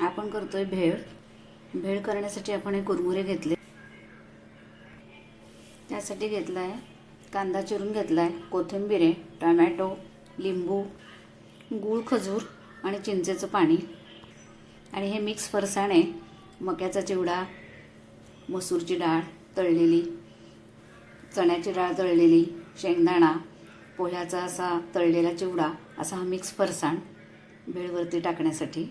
आपण करतोय भेळ. भेळ करण्यासाठी आपण हे कुरमुरे घेतले. त्यासाठी घेतला आहे कांदा चिरून घेतला आहे कोथिंबीर आहे टमॅटो लिंबू गूळ खजूर आणि चिंचेचं पाणी. आणि हे मिक्स फरसाण आहे मक्याचा चिवडा मसूरची डाळ तळलेली चण्याची डाळ तळलेली शेंगदाणा पोह्याचा असा तळलेला चिवडा असा हा मिक्स फरसाण भेळवरती टाकण्यासाठी.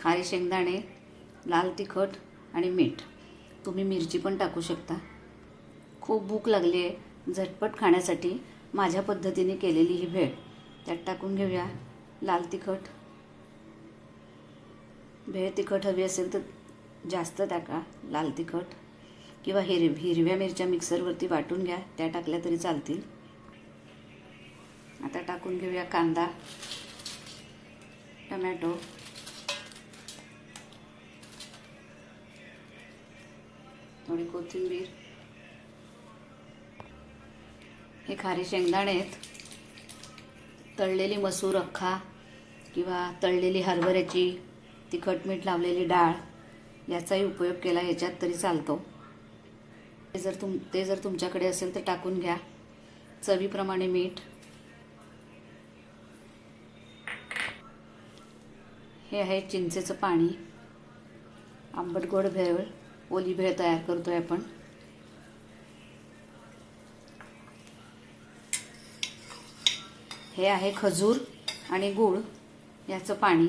खारी शेंगदाणे लाल तिखट आणि मीठ. तुम्ही मिरची पण टाकू शकता. खूप भूक लागली आहे. झटपट खाण्यासाठी माझ्या पद्धतीने केलेली ही भेळ. त्यात टाकून घेऊया. लाल तिखट. भेळ तिखट हवी असेल तर जास्त टाका. लाल तिखट. किंवा हिरव हिरव्या मिरच्या मिक्सरवरती वाटून घ्या. त्या टाकल्या तरी चालतील. आता टाकून घेऊया कांदा टमॅटो. थोडी कोथिंबीर. हे खारी शेंगदाणे आहेत. तळलेली मसूर अख्खा किंवा तळलेली हरभऱ्याची तिखट मीठ लावलेली डाळ याचाही उपयोग केला याच्यात तरी चालतो. ते जर तुम ते जर तुमच्याकडे असेल तर टाकून घ्या. चवीप्रमाणे मीठ. हे आहे चिंचेचं पाणी. आंबट गोड भेळ. ओली भेळ तयार करतोय आपण. हे आहे खजूर आणि गूळ याचं पाणी.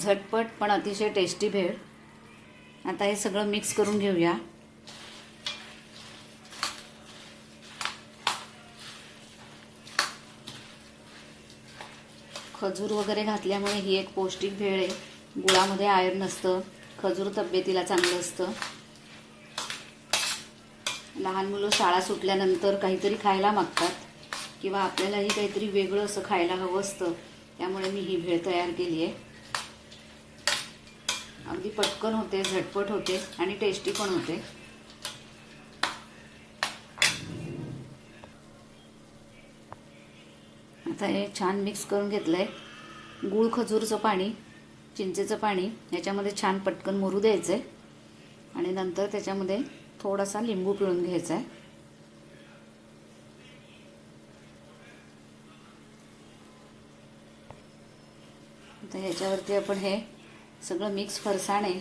झटपट पण अतिशय टेस्टी भेळ. आता हे सगळं मिक्स करून घेऊया. खजूर वगैरे घातल्यामुळे ही एक पौष्टिक भेळ आहे. गुळामध्ये आयर्न असतं खजूर तब्येतीला चांगलं असतं. लहान मुलं शाळा सुटल्यानंतर काहीतरी खायला मागतात किंवा आपल्यालाही काहीतरी वेगळं असं खायला हवं असतं. त्यामुळे मी ही भेळ तयार केली आहे. अगदी पटकन होते झटपट होते आणि टेस्टी पण होते. आता हे छान मिक्स करून घेतलं आहे गूळ खजूरचं पाणी चिंचेचं पाणी याच्यामध्ये छान पटकन मुरू द्यायचं आहे आणि नंतर त्याच्यामध्ये थोडासा लिंबू पिळून घ्यायचा आहे आता ह्याच्यावरती आपण हे सगळं मिक्स फरसाणे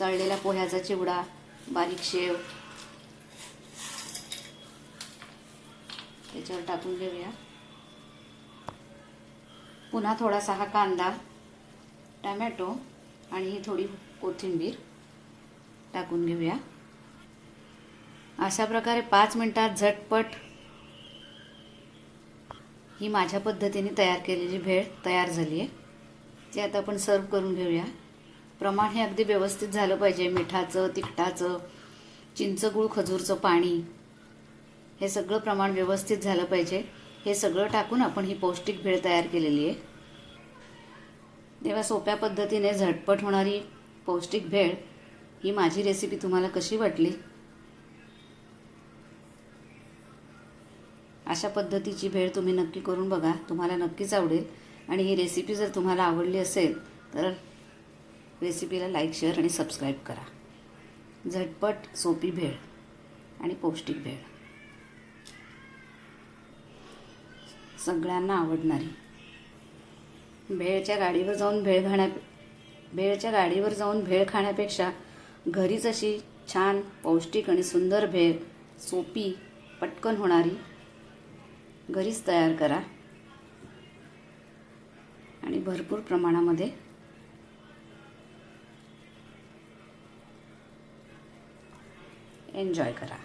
तळलेला पोह्याचा चिवडा बारीक शेव त्याच्यावर टाकून घेऊया. पुन्हा थोडासा हा कांदा टमॅटो आणि ही थोडी कोथिंबीर टाकून घेऊया. अशा प्रकारे पाच मिनटात झटपट ही माझ्या पद्धतीने तयार केलेली भेळ तयार झाली आहे. ती आता आपण सर्व करून घेऊया. प्रमाण हे अगदी व्यवस्थित झालं पाहिजे. मिठाचं तिखटाचं चिंचगुळ खजूरचं पाणी हे सगळं प्रमाण व्यवस्थित झालं पाहिजे. हे सगळं टाकून आपण ही पौष्टिक भेळ तयार केलेली आहे. तेव्हा सोप्या पद्धतीने झटपट होणारी पौष्टिक भेळ ही माझी रेसिपी तुम्हाला कशी वाटली? अशा पद्धतीची भेळ तुम्ही नक्की करून बघा. तुम्हाला नक्कीच आवडेल. आणि ही रेसिपी जर तुम्हाला आवडली असेल तर रेसिपीला लाईक शेअर आणि सबस्क्राईब करा. झटपट सोपी भेळ आणि पौष्टिक भेळ. सगळ्यांना आवडणारी. भेळच्या गाडीवर जाऊन भेळ खाण्या भेळच्या गाडीवर जाऊन भेळ खाण्यापेक्षा घरीच अशी छान पौष्टिक आणि सुंदर भेळ सोपी पटकन होणारी घरीच तयार करा. आणि भरपूर प्रमाणामध्ये एन्जॉय करा.